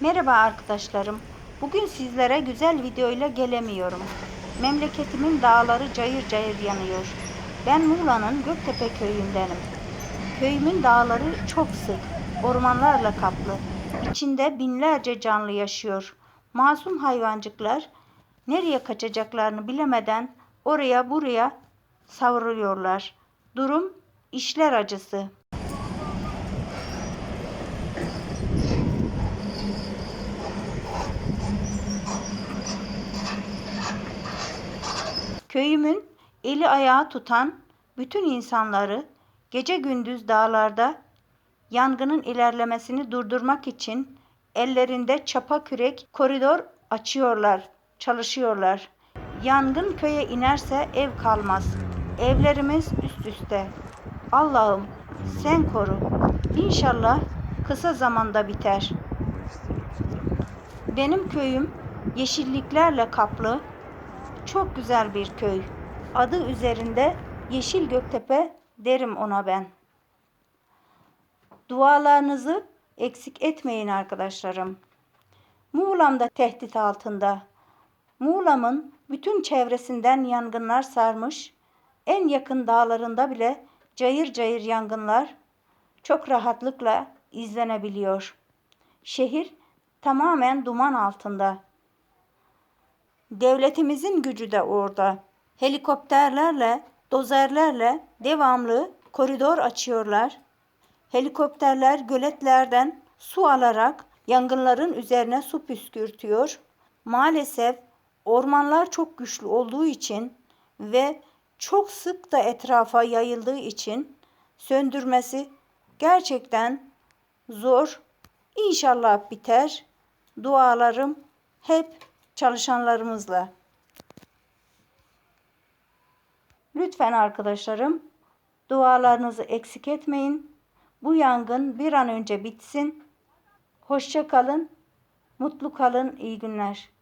Merhaba arkadaşlarım. Bugün sizlere güzel videoyla gelemiyorum. Memleketimin dağları cayır cayır yanıyor. Ben Muğla'nın Göktepe köyündenim. Köyümün dağları çok sık, ormanlarla kaplı. İçinde binlerce canlı yaşıyor. Masum hayvancıklar nereye kaçacaklarını bilemeden oraya buraya savruluyorlar. Durum işler acısı. Köyümün eli ayağı tutan bütün insanları gece gündüz dağlarda yangının ilerlemesini durdurmak için ellerinde çapa kürek koridor açıyorlar, çalışıyorlar. Yangın köye inerse ev kalmaz. Evlerimiz üst üste. Allah'ım sen koru. İnşallah kısa zamanda biter. Benim köyüm yeşilliklerle kaplı, çok güzel bir köy. Adı üzerinde Yeşil Göktepe derim ona ben. Dualarınızı eksik etmeyin arkadaşlarım. Muğlam da tehdit altında. Muğlam'ın bütün çevresinden yangınlar sarmış. En yakın dağlarında bile cayır cayır yangınlar çok rahatlıkla izlenebiliyor. Şehir tamamen duman altında. Devletimizin gücü de orada. Helikopterlerle, dozerlerle devamlı koridor açıyorlar. Helikopterler göletlerden su alarak yangınların üzerine su püskürtüyor. Maalesef ormanlar çok güçlü olduğu için ve çok sık da etrafa yayıldığı için söndürmesi gerçekten zor. İnşallah biter. Dualarım hep çalışanlarımızla. Lütfen arkadaşlarım dualarınızı eksik etmeyin. Bu yangın bir an önce bitsin. Hoşça kalın, mutlu kalın, iyi günler.